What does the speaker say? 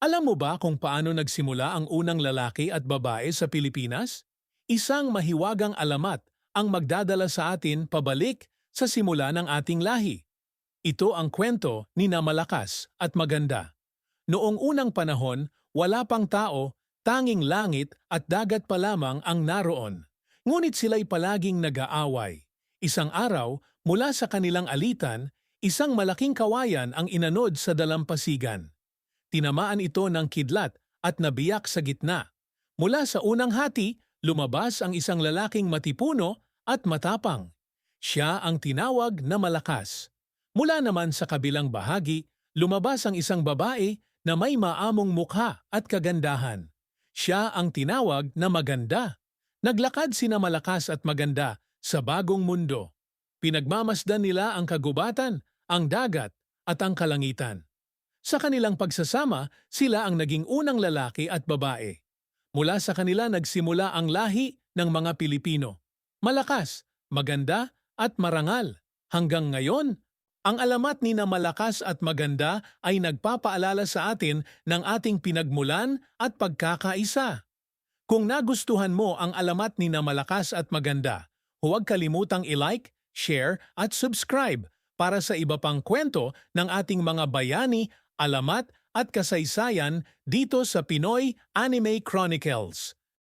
Alam mo ba kung paano nagsimula ang unang lalaki at babae sa Pilipinas? Isang mahiwagang alamat ang magdadala sa atin pabalik sa simula ng ating lahi. Ito ang kwento ni na Malakas at Maganda. Noong unang panahon, wala pang tao, tanging langit at dagat pa lamang ang naroon. Ngunit sila'y palaging nag-aaway. Isang araw, mula sa kanilang alitan, isang malaking kawayan ang inanod sa dalampasigan. Tinamaan ito ng kidlat at nabiyak sa gitna. Mula sa unang hati, lumabas ang isang lalaking matipuno at matapang. Siya ang tinawag na malakas. Mula naman sa kabilang bahagi, lumabas ang isang babae na may maamong mukha at kagandahan. Siya ang tinawag na maganda. Naglakad sina malakas at maganda sa bagong mundo. Pinagmamasdan nila ang kagubatan, ang dagat at ang kalangitan. Sa kanilang pagsasama, sila ang naging unang lalaki at babae. Mula sa kanila nagsimula ang lahi ng mga Pilipino. Malakas, maganda at marangal. Hanggang ngayon, ang alamat ni na malakas at maganda ay nagpapaalala sa atin ng ating pinagmulan at pagkakaisa. Kung nagustuhan mo ang alamat ni na malakas at maganda, huwag kalimutang i-like, share at subscribe para sa iba pang kwento ng ating mga bayani, alamat at kasaysayan dito sa Pinoy Anime Chronicles.